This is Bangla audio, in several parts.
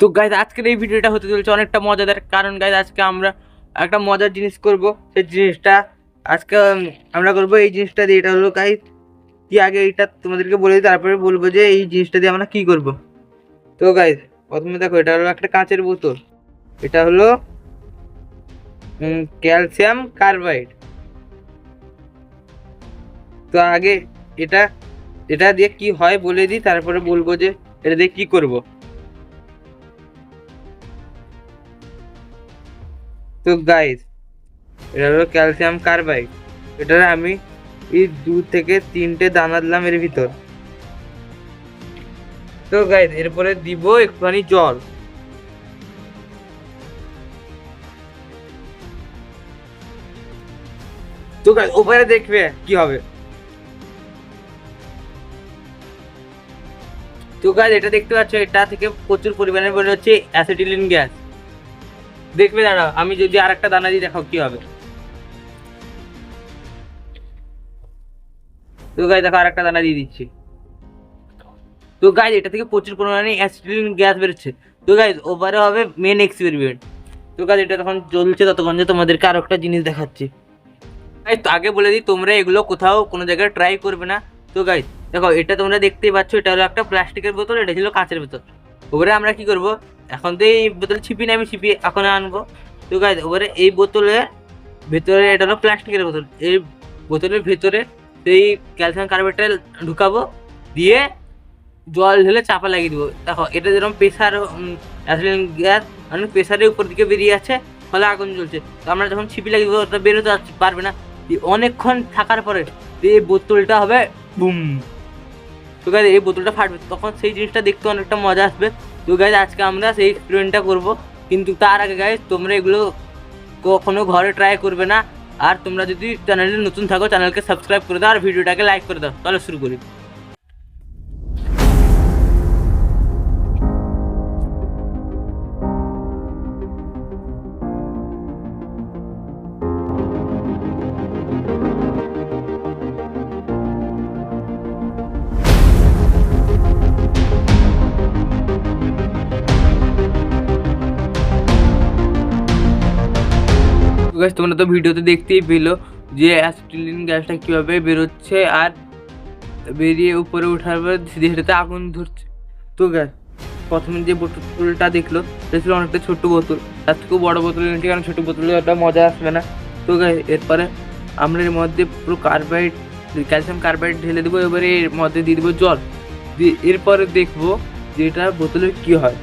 তো গাইজ আজকের এই ভিডিওটা হতে চলেছে অনেকটা মজাদার। কারণ গাইজ আজকে আমরা একটা মজার জিনিস করব। সেই জিনিসটা আজকে আমরা করব এই জিনিসটা দিয়ে। এটা হলো গাইজ কি আগে এইটা তোমাদেরকে বলে দিই, তারপরে বলব যে এই জিনিসটা দিয়ে আমরা কি করব। তো গাইজ প্রথমে দেখো, এটা হলো একটা কাঁচের বোতল। এটা হলো ক্যালসিয়াম কার্বাইড তো আগে এটা এটা দিয়ে কি হয় বলে দিই, তারপরে বলব যে এটা দিয়ে কি করব। তো গাইস এটা হলো ক্যালসিয়াম কার্বাইড এটার আমি এই দু থেকে তিনটে দানা দিলাম এর ভিতর। তো গাইস এরপরে দিব একটুখানি জল। তো গাইস ওপরে দেখবে কি হবে। তো গাইস এটা দেখতে পাচ্ছ, এটা থেকে প্রচুর পরিমাণে বের হচ্ছে অ্যাসিটিলিন গ্যাস দেখবে দাঁড়াও আমি যদি আর একটা দানা দিই, দেখাও কি হবে। তো গাই দেখো আর একটা দানা দিয়ে দিচ্ছি। তো গাইজ এটা থেকে প্রচুর পরিমাণে অ্যাসিডিন গ্যাস বেরোচ্ছে। তো গাইজ ওভারে হবে মেন এক্সপেরিমেন্ট তো গাইজ এটা তখন চলছে ততক্ষণ যে তোমাদেরকে আরও একটা জিনিস দেখাচ্ছি। গাইজ তো আগে বলে দিই, তোমরা এগুলো কোথাও কোনো জায়গায় ট্রাই করবে না। তো গাইজ দেখো, এটা তোমরা দেখতেই পাচ্ছ, এটা হলো একটা প্লাস্টিকের বোতল, এটা ছিল কাঁচের বোতল। ওপরে আমরা কি করব? এখন তো এই বোতল ছিপি না, আমি ছিপি এখন আনব। তো গাইজ ওপরে এই বোতলের ভেতরে, এটা হলো প্লাস্টিকের বোতল। এই বোতলের ভেতরে সেই ক্যালসিয়াম কার্বেটটা ঢুকাবো, দিয়ে জল ঢেলে চাপা লাগিয়ে দিব। দেখো, এটা যেরকম প্রেশার অ্যাসিলিন গ্যাস মানে প্রেশারের উপর দিকে বেরিয়ে আছে, ফলে আগুন জ্বলছে। তো আমরা যখন ছিপি লাগিয়ে দেবো, ওটা বেরোতে পারবে না। অনেকক্ষণ থাকার পরে এই বোতলটা হবে, বুম। তো এই বোতলটা ফাটবে। তখন সেই জিনিসটা দেখতে অনেকটা মজা আসবে। তো গাইজ আজকে আমরা সেই এক্সপেরিমেন্টটা করব। কিন্তু তার আগে গাইজ তোমরা এগুলো কখনো ঘরে ট্রাই করবে না। আর তোমরা যদি চ্যানেলে নতুন থাকো চ্যানেলকে সাবস্ক্রাইব করে দাও, আর ভিডিওটাকে লাইক করে দাও। তাহলে শুরু করি। গাছ তোমরা তো ভিডিওতে দেখতেই পেল যে অ্যাসিটিলিন গ্যাসটা কীভাবে বেরোচ্ছে আর বেরিয়ে উপরে ওঠার পর ধীরে আগুন ধরছে। তো গ্যাস প্রথমে যে বোতলটা দেখল সেটা ছিল অনেকটা ছোট্ট বোতল। তার থেকেও বড় বোতল নিয়েছি কারণ ছোটো বোতলে ওটা মজা আসবে না। তো গাছ এরপরে আমরা এর মধ্যে পুরো কার্বাইড ক্যালসিয়াম কার্বাইড ঢেলে দেবো, এবারে এর মধ্যে দিয়ে দেবো জল। দিয়ে এরপরে দেখব যে এটা বোতলের কী হয়।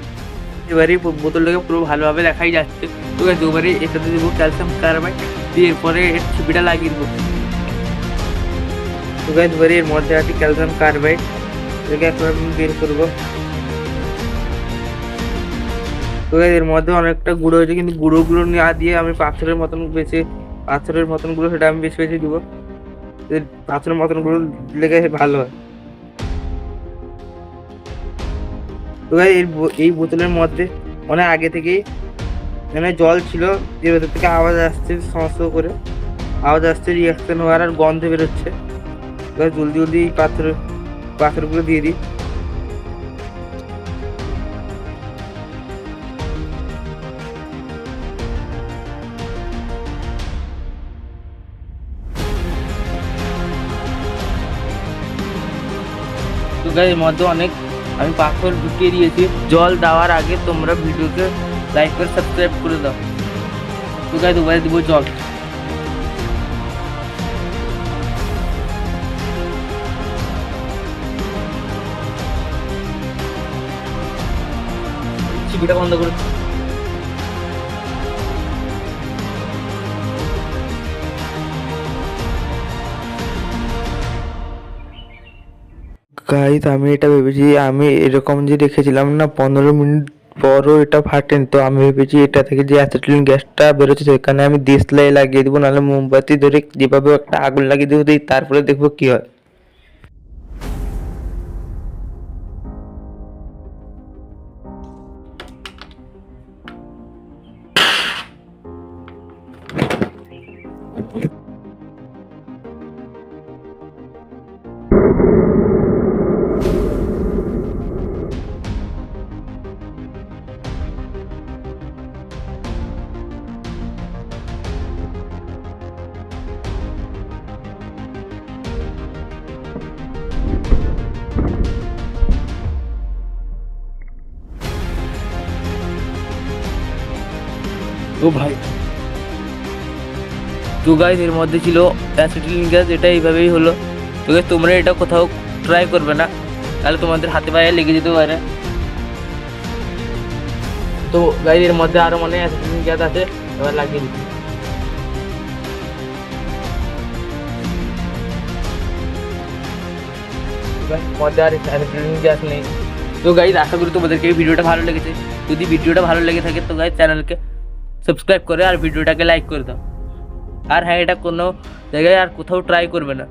এবারে বোতলটাকে পুরো ভালোভাবে দেখাই যাচ্ছে। তো এবারে এটাতে দেবো ক্যালসিয়াম কার্বাইড দিয়ে এরপরে এর ছিপিটা লাগিয়ে দেবো। তো এবারে এর মধ্যে আছে ক্যালসিয়াম কার্বাইড এটাকে এখন আমি বের করব। তো এর মধ্যে অনেকটা গুঁড়ো হয়েছে, কিন্তু গুঁড়োগুলো না দিয়ে আমি পাথরের মতন বেছে, পাথরের মতন গুঁড়ো সেটা আমি বেছে বেছে দিব। পাথরের মতনগুলো লেগে ভালো হয়। তো এর এই বোতলের মধ্যে অনেক আগে থেকেই মানে জল ছিল, যে ভেতর থেকে আওয়াজ আসছে সমস্ত করে। আওয়াজ আসছে রিয়াকশন হওয়ার আর গন্ধ বেরোচ্ছে। জলদি জলদি এই পাথর, পাথরগুলো দিয়ে দিই। তো এর মধ্যে অনেক আমি পাথর ঢুকিয়ে দিয়েছি। জল দেওয়ার আগে তোমরা ভিডিওকে লাইক করে সাবস্ক্রাইব করে দাও। তো গাইজ দুবারে দেবো জল। টিভিটা বন্ধ করে। গাইজ আমি এটা ভেবেছি, আমি এরকম যে রেখেছিলাম না, পনেরো মিনিট পরও এটা ফাটেন তো আমি ভেবেছি এটা থেকে যে অ্যাসেটলিন গ্যাসটা বেরোচ্ছে, সেখানে আমি দিসলাই লাগিয়ে দেবো, নাহলে মোমবাতি ধরে যেভাবে একটা আগুন লাগিয়ে দেবো, দিই, তারপরে দেখব কী হয় Thank you. ও ভাই। তো গাইজ এর মধ্যে ছিল অ্যাসিটিলিন গ্যাস এটা এইভাবেই হলো। তো তোমরা এটা কোথাও ট্রাই করবে না। তাহলে তোমাদের হাতে পায়ে লেগে যেতে পারে। তো গাইজ এর মধ্যে আরও মনে অ্যাসিটিলিন গ্যাস আছে। এবার লাগিয়ে দিচ্ছি। আর অ্যাসিটিলিন গ্যাস নেই। তো গাইজ আশা করি তোমাদেরকে এই ভিডিওটা ভালো লেগেছে। যদি ভিডিওটা ভালো লেগে থাকে তো গাইজ চ্যানেলকে সাবস্ক্রাইব করে আর ভিডিওটাকে লাইক করে দাও। আর হ্যাঁ এটা কোনো জায়গায় আর কোথাও ট্রাই করবে না।